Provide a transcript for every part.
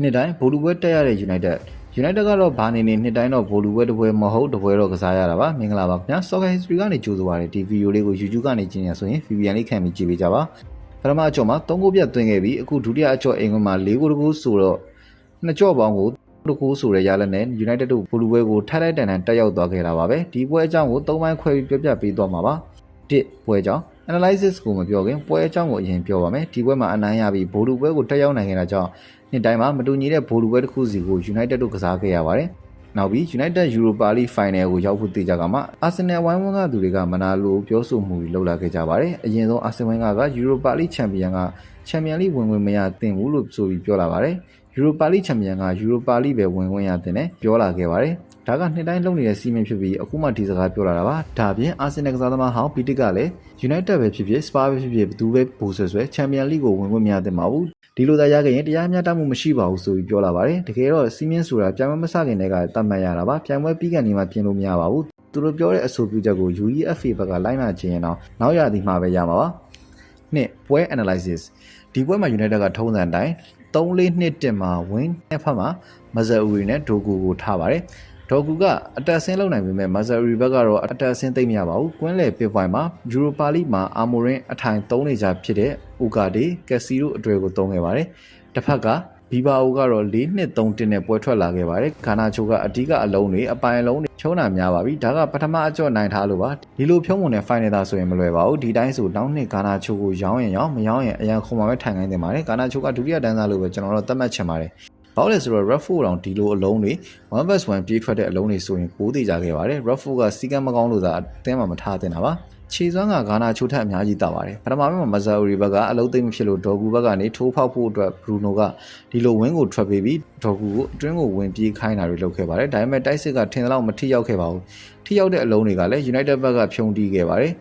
နှစ်တိုင်းဗိုလ်လူပွဲတက်ရတဲ့ United United ကတော့ဘာနေနေနှစ်တိုင်းတော့ဗိုလ်လူပွဲတစ်ပွဲမဟုတ်တစ်ပွဲတော့ကစားရတာပါမင်္ဂလာပါခင်ဗျာ Soccer History ကနေကြိုဆိုပါရစေဒီဗီဒီယိုလေးကို YouTube ကနေကြည့်နေရဆိုရင် VPN လေးခံပြီးကြည့်ပေးကြပါပထမအကြော့မှာ3ဂိုးပြတ်သွင်းခဲ့ပြီးအခုဒုတိယအကြော့အိမ်ကွင်းမှာ4ဂိုးတကူဆိုတော့နှစ်ကြော့ပေါင်းကိုတကူဆိုတဲ့ရလနဲ့ United တို့ဗိုလ်လူပွဲကိုထိုက်လိုက်တန်တန်တက်ရောက်သွားခဲ့တာပါပဲဒီပွဲအကြောင်းကို3ပိုင်းခွဲပြီးပြပြပေးသွားမှာပါ1ပွဲအကြောင်း analysis ကိုမပြောခင်ပွဲအကြောင်းကိုအရင်ပြောပါမယ်ဒီပွဲမှာအနိုင်ရပြီးဘိုလ်လူပွဲကိုတက်ရောက်နိုင်ခဲ့တာကြောင့် နှစ်တိုင်းမှာမတူညီတဲ့ဘိုလ်လူပွဲတစ်ခုစီကို United တို့ကစားခဲ့ရပါတယ်နောက်ပြီး United Europa League Final ကိုရောက်ဖို့တည်ကြကမှ Arsenal ဝိုင်းဝန်းကသူတွေကမနာလိုပြောဆိုမှုတွေလုပ်လာခဲ့ကြပါတယ်အရင်ဆုံး Arsenal က Europa League Champion က Champion League ဝင်ဝင်မရသင့်ဘူးလို့ဆိုပြီးပြောလာပါတယ် Europa League Champion က Europa League ပဲဝင်ဝင်ရတဲ့နဲ့ပြောလာခဲ့ပါတယ်ဒါကနှစ်တိုင်းလုံးနေတဲ့စီမင်းဖြစ်ပြီးအခုမှဒီစကားပြောလာတာပါဒါပြင် Arsenal ကစားသမားဟောင်းပီတစ်ကလည်း United ပဲဖြစ်ဖြစ် Spa ပဲဖြစ်ဖြစ်ဘယ်သူပဲပိုဆွဲဆွဲ Champion League ကိုဝင်ခွင့်မရသင့်ပါဘူး ဒီလိုသာရခဲ့ရင်တရားမျှတမှုမရှိပါဘူးဆိုပြီးပြောလာပါတယ်တကယ်တော့စီမင်းဆိုတာပြန်မမဆခင်တွေကတတ်မှတ်ရတာပါပြန်ပွဲပြီးကန်နေမှပြင်လို့မရပါဘူးသူတို့ပြောတဲ့အဆိုပြုချက်ကို UEFA ဘက်ကလိုက်နာခြင်းရင်တော့နောက်ရသည်မှာပဲရမှာပါနှစ်ပွဲ analysis ဒီပွဲမှာ United ကထုံးစံအတိုင်း3-4နှစ်တင်မှာ win နဲ့ဖက်မှာမဇာအူရီနဲ့ဒိုကူကိုထားပါတယ် ဒေါ်ကူကအတက်ဆင်းလုပ်နိုင်ပေမဲ့မဇာရီဘက်ကတော့အတက်ဆင်းသိမ့်မရပါဘူး။ကွင်းလေပစ်ပွိုင်မှာယူရိုပါလိမှာအာမိုရင်အထိုင်၃နေကြဖြစ်တဲ့ဥကာဒီကက်စီတို့အတွေ့ကိုသုံးခဲ့ပါတယ်။တစ်ဖက်ကဘီဘာအိုကတော့၄နှစ်၃တင်းနဲ့ပွဲထွက်လာခဲ့ပါတယ်။ဂါနာချိုကအဓိကအလုံးတွေအပိုင်အလုံးတွေချုံးတာများပါပြီ။ဒါကပထမအကြော့နိုင်ထားလို့ပါ။ဒီလိုဖြုံးမှုနဲ့ final သားဆိုရင်မလွယ်ပါဘူး။ဒီတိုင်းဆိုနောက်နှစ်ဂါနာချိုကိုရောင်းရင်ရောင်းမရောင်းရင်အရန်ခုံမှာပဲထိုင်ခိုင်းတင်ပါတယ်။ဂါနာချိုကဒုတိယတန်းစားလို့ပဲကျွန်တော်တို့သတ်မှတ်ချင်ပါတယ်။ ဘာလို့လဲဆိုတော့ Raffo တောင်ဒီလိုအလုံးတွေ 1vs1 ပြေးထွက်တဲ့အလုံးတွေဆိုရင်ကိုးသေးကြခဲ့ပါတယ် Raffo ကစီကံမကောင်းလို့သာအသင်းမှာမထားတင်တာပါခြေစွမ်းကဂါနာချိုထက်အများကြီးတာပါတယ်ပထမပိုင်းမှာမဇာအူရီဘက်ကအလုံးသိမ့်မဖြစ်လို့ဒေါ်ကူဘက်ကနေထိုးဖောက်ဖို့အတွက်ဘရူနိုကဒီလိုဝင်းကိုထွက်ပေးပြီးဒေါ်ကူကိုအတွင်းကိုဝင်ပြေးခိုင်းတာတွေလုပ်ခဲ့ပါတယ်ဒါပေမဲ့တိုက်စစ်ကထင်သလောက်မထိရောက်ခဲ့ပါဘူးထိရောက်တဲ့အလုံးတွေကလည်း United ဘက်ကဖြုံတီးခဲ့ပါတယ်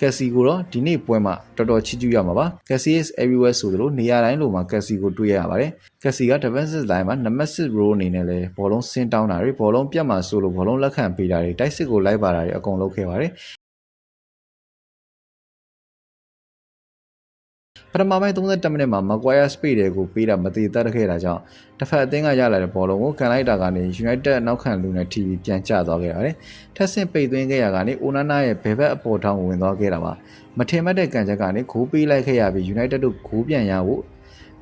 ကက်စီကိုတော့ဒီနေ့ပွဲမှာတော်တော်ချီးကျူးရမှာပါကက်စီ is everywhere ဆိုသလိုနေရာတိုင်းလိုမှာကက်စီကိုတွေ့ရပါတယ်ကက်စီက defensive line မှာနံပါတ်6 row အနေနဲ့လည်းဘောလုံးဆင်းတောင်းတာတွေဘောလုံးပြတ်မှာဆိုလို့ဘောလုံးလက်ခံပေးတာတွေတိုက်စစ်ကိုလိုက်ပါတာတွေအကုန်လုပ်ခဲ့ပါတယ် ပထမပိုင်း32မိနစ်မှာ Maguire Speed တွေကိုပေးတာမတည်တတ်ခဲ့တာကြောင့်တစ်ဖက်အသင်းကရလာတဲ့ဘောလုံးကိုကန်လိုက်တာကနေ United နောက်ခံလူနဲ့ TV ပြန်ကျသွားခဲ့ပါတယ်။ထက်ဆင့်ပိတ်သွင်းခဲ့ရကနေ Onana ရဲ့ဘယ်ဘက်အပေါ်ထောင်းကိုဝင်သွားခဲ့တာပါ။မထင်မှတ်တဲ့ကန်ချက်ကနေဂိုးပေးလိုက်ခဲ့ရပြီး United တို့ဂိုးပြန်ရဖို့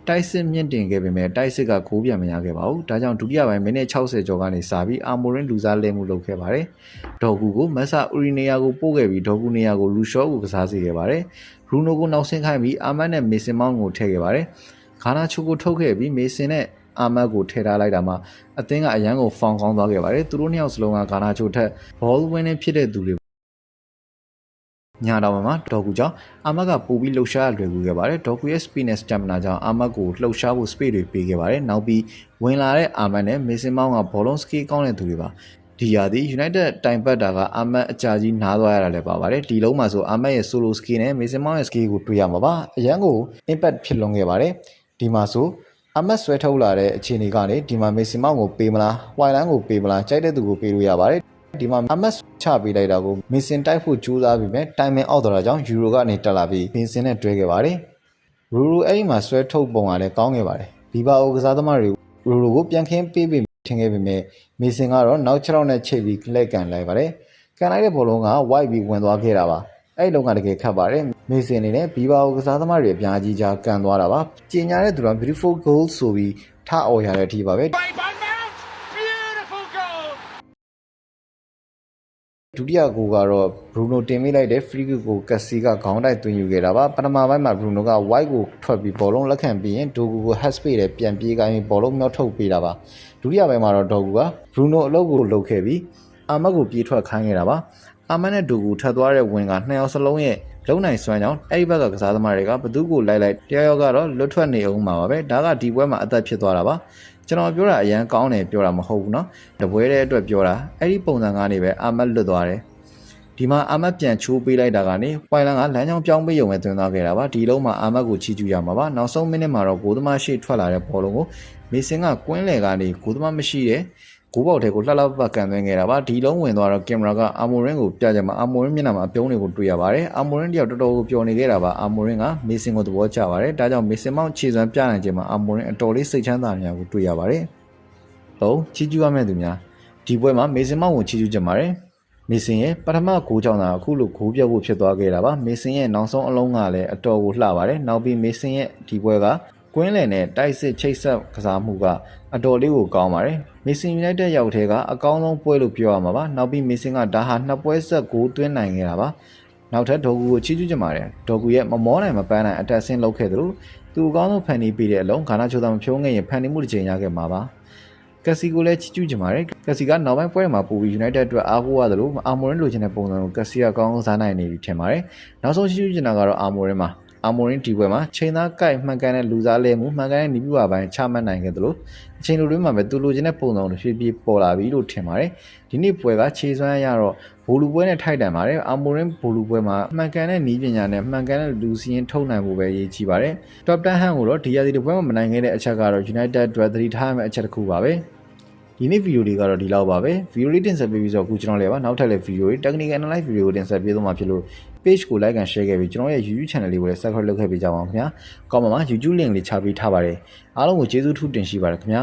တိုက်စစ်မြင့်တင်ခဲ့ပေမဲ့တိုက်စစ်ကဂိုးပြန်မရခဲ့ပါဘူး။ဒါကြောင့်ဒုတိယပိုင်းမိနစ်60ကျော်ကနေစပြီးအာမိုရင်လူစားလဲမှုလုပ်ခဲ့ပါတယ်။ဒေါ်ကူကိုမက်ဆာအူရီနီယာကိုပို့ခဲ့ပြီးဒေါ်ကူနီယာကိုလူရှော့ကိုကစားစေခဲ့ပါတယ်။ဘ ရူနိုကိုနောက်ဆင်းခိုင်းပြီးအာမတ်နဲ့မေဆင်မောင်းကိုထည့်ခဲ့ပါတယ်။ဂါနာချိုကိုထုတ်ခဲ့ပြီးမေဆင်နဲ့အာမတ်ကိုထည့်ထားလိုက်တာမှာအသင်းကအရန်ကိုဖောင်ကောင်းသွားခဲ့ပါတယ်။သူတို့နှစ်ယောက်စလုံးကဂါနာချိုထက်ဘောလ်ဝင်းနဲ့ဖြစ်တဲ့သူတွေညာတော်မှာဒေါ်ကူကြောင့်အာမတ်ကပိုပြီးလှုပ်ရှားလွယ်ကူခဲ့ပါတယ်ဒေါ်ကူရဲ့ speedness stamina ကြောင့်အာမတ်ကိုလှုပ်ရှားဖို့ speed တွေပေးခဲ့ပါတယ်နောက်ပြီးဝင်လာတဲ့အာမတ်နဲ့မေဆင်မောင်းကဘောလုံးစကီကောင်းတဲ့သူတွေပါ ဒီရာသီ United တိုင်ပတ်တာကအာမတ်အကြာကြီးနားသွားရတာလည်းပါပါတယ်ဒီလုံးမှာဆိုအာမတ်ရဲ့ solo skill နဲ့မေဆင်မောင်းရဲ့ skill ကိုတွေ့ရမှာပါအရန်ကို impact ဖြစ်လွန်ခဲ့ပါတယ်ဒီမှာဆိုအမတ်ဆွဲထုတ်လာတဲ့အခြေအနေကနေဒီမှာမေဆင်မောင်းကိုပေးမလားဝိုင်လန်ကိုပေးမလားကြိုက်တဲ့သူကိုပေးလို့ရပါတယ်ဒီမှာအမတ်ချပေးလိုက်တာကိုမင်စင်တိုက်ဖို့ကြိုးစားပြီးမြဲတိုင်မင်အောက်တော့တာကြောင့်ယူရိုကနေတက်လာပြီးမင်စင်နဲ့တွဲခဲ့ပါတယ်ရူရူအဲ့ဒီမှာဆွဲထုတ်ပုံကလည်းကောင်းခဲ့ပါတယ်ဘီဘာအိုကစားသမားတွေရူရူကိုပြန်ခင်းပေးပြီး ထင်ခဲ့ပေမဲ့မင်စင်ကတော့နောက်6ရောက်နဲ့ချိတ်ပြီးလက်ကန်လိုက်ပါတယ်ကန်လိုက်တဲ့ဘောလုံးက white ပြီးဝင်သွားခဲ့တာပါအဲ့လုံးကတကယ်ခတ်ပါတယ်မေစင်အနေနဲ့ဘီဘာအိုကစားသမားတွေအများကြီးကြားကန်သွားတာပါကျင်ညာတဲ့သူက beautiful goal ဆိုပြီးထအော်ရတဲ့အထိပါပဲ Way by Mount! Beautiful goal! ဒုတိယဂိုးကတော့ Bruno တင်မိလိုက်တဲ့ free kick ကိုကက်စီကခေါင်းတိုက်သွင်းယူခဲ့တာပါပထမပိုင်းမှာ Bruno က white ကိုထွက်ပြီးဘောလုံးလက်ခံပြီးရင် Dogu ကို head space နဲ့ပြန်ပြေးကိုင်းပြီးဘောလုံးမြောက်ထုတ်ပေးတာပါဒုတိယပိုင်းမှာတော့ Dogu က Bruno အလုပ်ကိုလုပ်ခဲ့ပြီးအာမတ်ကိုပြေးထွက်ခိုင်းခဲ့တာပါအာမတ်နဲ့ Dogu ထပ်သွားတဲ့ဝင်ကနှစ်ယောက်စလုံးရဲ့လုံနိုင်စွမ်းကြောင်းအဲ့ဒီဘက်ကကစားသမားတွေကဘသူကိုလိုက်လိုက်တရားရောကတော့လွတ်ထွက်နေအောင်မှာပါပဲဒါကဒီပွဲမှာအသက်ဖြစ်သွားတာပါ ကျွန်တော်ပြောတာအရန်ကောင်းတယ်ပြောတာမဟုတ်ဘူးเนาะတပွဲတဲ့အတွက်ပြောတာအဲ့ဒီပုံစံကနေပဲအာမတ်လွတ်သွားတယ်ဒီမှာအာမတ်ပြန်ချိုးပေးလိုက်တာကနေပွိုင်လန်ကလမ်းကြောင်းပြောင်းပေးရုံပဲသွင်းသွားခဲ့တာပါဒီလုံးမှာအာမတ်ကိုချီးကျူးရမှာပါနောက်ဆုံးမိနစ်မှာတော့ဂိုးသမားရှေ့ထွက်လာတဲ့ဘောလုံးကိုမေဆင်ကကွင်းလယ်ကနေဂိုးသမားမရှိတဲ့ ကိုပေါက်ထဲကိုလှလှပပကန်သွင်းခဲ့တာပါဒီလုံးဝင်သွားတော့ကင်မရာကအာမိုရင်ကိုပြကြမှာအာမိုရင်မျက်နှာမှာအပြုံးတွေကိုတွေ့ရပါတယ်အာမိုရင်တယောက်တော်တော်ကိုပျော်နေခဲ့တာပါအာမိုရင်ကမေဆင်ကိုသဘောကျပါတယ်ဒါကြောင့်မေဆင်မောင်ခြေစွမ်းပြနိုင်ခြင်းမှာအာမိုရင်အတော်လေးစိတ်ချမ်းသာနေတာကိုတွေ့ရပါတယ်ဟုတ်ချီးကျူးရမယ့်သူများဒီပွဲမှာမေဆင်မောင်ကိုချီးကျူးကြပါတယ်မေဆင်ရဲ့ပထမဂိုးကြောင့်သာအခုလိုဂိုးပြတ်ဖို့ဖြစ်သွားခဲ့တာပါမေဆင်ရဲ့နောက်ဆုံးအလုံးကလည်းအတော်ကိုလှပါတယ်နောက်ပြီးမေဆင်ရဲ့ဒီပွဲက ကွင်းလယ်နဲ့တိုက်စစ်ချိတ်ဆက်ကစားမှုကအတော်လေးကိုကောင်းပါတယ်မေဆင်ယူနိုက်တက်ရောက်တဲ့ကအကောင်းဆုံးပွဲလို့ပြောရမှာပါနောက်ပြီးမေဆင်ကဒါဟာနှစ်ပွဲဆက်ဂိုးသွင်းနိုင်ခဲ့တာပါနောက်ထပ်ဒေါ်ကူကိုချီးကျူးကြပါတယ်ဒေါ်ကူရဲ့မမောနိုင်မပန်းနိုင်အတက်ဆင်းလုပ်ခဲ့သလိုသူအကောင်းဆုံးဖန်တီးပေးတဲ့အလုံးခါနာချိုသာမဖြိုးငယ်ရင်ဖန်တီးမှုတစ်ချိန်ရခဲ့မှာပါကက်စီကိုလည်းချီးကျူးကြပါတယ်ကက်စီကနောက်ပိုင်းပွဲတွေမှာပိုပြီး United အတွက်အားကိုးရတယ်လို့အာမိုရင်လိုချင်တဲ့ပုံစံကိုကက်စီကကောင်းကောင်းစားနိုင်နေပြီထင်ပါတယ်နောက်ဆုံးချီးကျူးချင်တာကတော့အာမိုရင်မှာ အာမိုရင်ဒီပွဲမှာချိန်သားကိုက်မှန်ကန်တဲ့လူစားလဲမှုမှန်ကန်တဲ့နီးပြပါပိုင်းချမှတ်နိုင်ခဲ့တယ်လို့အချိန်လိုတွင်းမှာပဲသူလိုချင်တဲ့ပုံစံကိုဖြည်းဖြည်းပေါ်လာပြီလို့ထင်ပါတယ်ဒီနေ့ပွဲကခြေစွမ်းရတော့ဘိုလူပွဲနဲ့ထိုက်တန်ပါတယ်အာမိုရင်ဘိုလူပွဲမှာမှန်ကန်တဲ့နီးပညာနဲ့မှန်ကန်တဲ့လူစီရင်ထုတ်နိုင်ဖို့ပဲရည်ကြီးပါတယ် Top 10ဟန်ကိုတော့ဒီရာသီတစ်ပွဲမှာမနိုင်ခဲ့တဲ့အချက်ကတော့ United အတွက်သတိထားရမယ့်အချက်တစ်ခုပါပဲ ဒီနေ့ဗီဒီယိုလေးကတော့ဒီလောက်ပါပဲဗီဒီယိုလေးတင်ဆက်ပေးပြီးဆိုတော့အခုကျွန်တော်လည်းပါနောက်ထပ်လည်းဗီဒီယိုတွေ technical analyze ဗီဒီယိုကိုတင်ဆက်ပေးသွားမှာဖြစ်လို့ page ကို like and share ခဲ့ပြီးကျွန်တော်ရဲ့ YouTube channel လေးကိုလည်း subscribe လုပ်ခဲ့ပေးကြပါအောင်ခင်ဗျာကောင်းပါမှာ YouTube link လေးချပေးထားပါတယ်အားလုံးကိုကျေးဇူးထူးတင်ရှိပါတယ်ခင်ဗျာ